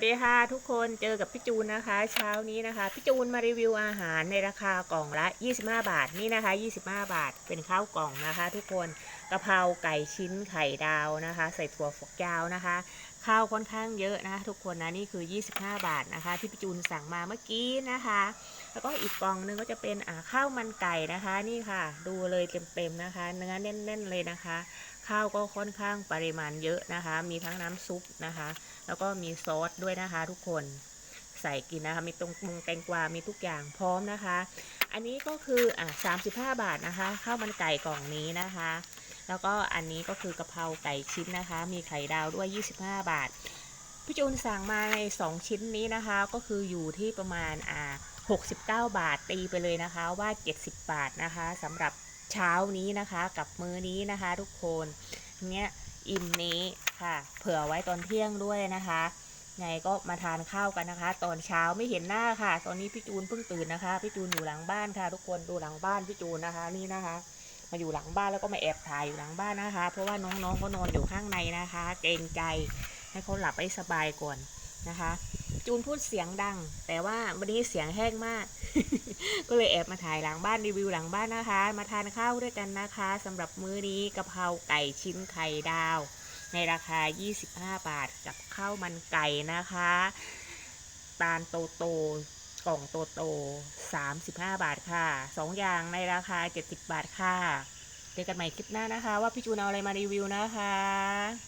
สวัสดีค่ะทุกคนเจอกับพี่จูนนะคะ เช้านี้นะคะพี่จูนมารีวิวอาหารในราคากล่องละ 25 บาทนี่นะคะ 25 บาทเป็นข้าวกล่องนะคะ ทุกคนกะเพราไก่ชิ้นไข่ดาวนะคะ ใส่ถั่วฝักยาวนะคะ ข้าวค่อนข้างเยอะนะคะทุกคนนะนี่คือ 25 บาทนะคะ ที่พี่จูนสั่งมาเมื่อกี้นะคะ แล้วก็อีกกล่องหนึงก็จะเป็นข้าวมันไก่นะคะ นี่ค่ะ ดูเลยเต็มๆนะคะ เนื้อแน่น ๆ เลยนะคะข้าวก็ค่อนข้างปริมาณเยอะนะคะ มีทั้งน้ำซุปนะคะ แล้วก็มีซอสด้วยนะคะทุกคนใส่กินนะคะ มีตรงมุงแตงกวา มีทุกอย่างพร้อมนะคะ อันนี้ก็คืออะ35บาทนะคะ ข้าวมันไก่กล่องนี้นะคะ แล้วก็อันนี้ก็คือกะเพราไก่ชิ้นนะคะ มีไข่ดาวด้วย 25 บาท พี่จูนสั่งมาใน 2 ชิ้นนี้นะคะ ก็คืออยู่ที่ประมาณอ่า69 บาทตีไปเลยนะคะว่า 70 บาทนะคะสำหรับ เช้านี้นะคะ กับมื้อนี้นะคะ ทุกคนเนี้ยอิ่มนี้ค่ะ เผื่อไว้ตอนเที่ยงด้วยนะคะไงก็มาทานข้าวกันนะคะ ตอนเช้าไม่เห็นหน้าค่ะ ตอนนี้พี่จูนเพิ่งตื่นนะคะพี่จูนอยู่หลังบ้านค่ะ ทุกคนดูหลังบ้านพี่จูนนะคะนี่นะคะ มาอยู่หลังบ้านแล้วก็มาแอบถ่ายอยู่หลังบ้านนะคะ เพราะว่าน้องๆก็นอนอยู่ข้างในนะคะ เกรงใจให้เขาหลับให้สบายก่อนนะคะ จูนพูดเสียงดัง แต่ว่าวันนี้เสียงแห้งมาก ก็เลยแอบมาถ่ายหลังบ้านรีวิวหลังบ้านนะคะ มาทานข้าวด้วยกันนะคะสำหรับมื้อนี้กะเพราไก่ชิ้นไข่ดาว ในราคา 25 บาทกับข้าวมันไก่นะคะ ตาลโตโตกล่องโตโต35 บาทค่ะ 2 อย่างในราคา 70 บาทค่ะ เจอกันใหม่คลิปหน้านะคะ ว่าพี่จูนเอาอะไรมารีวิวนะคะ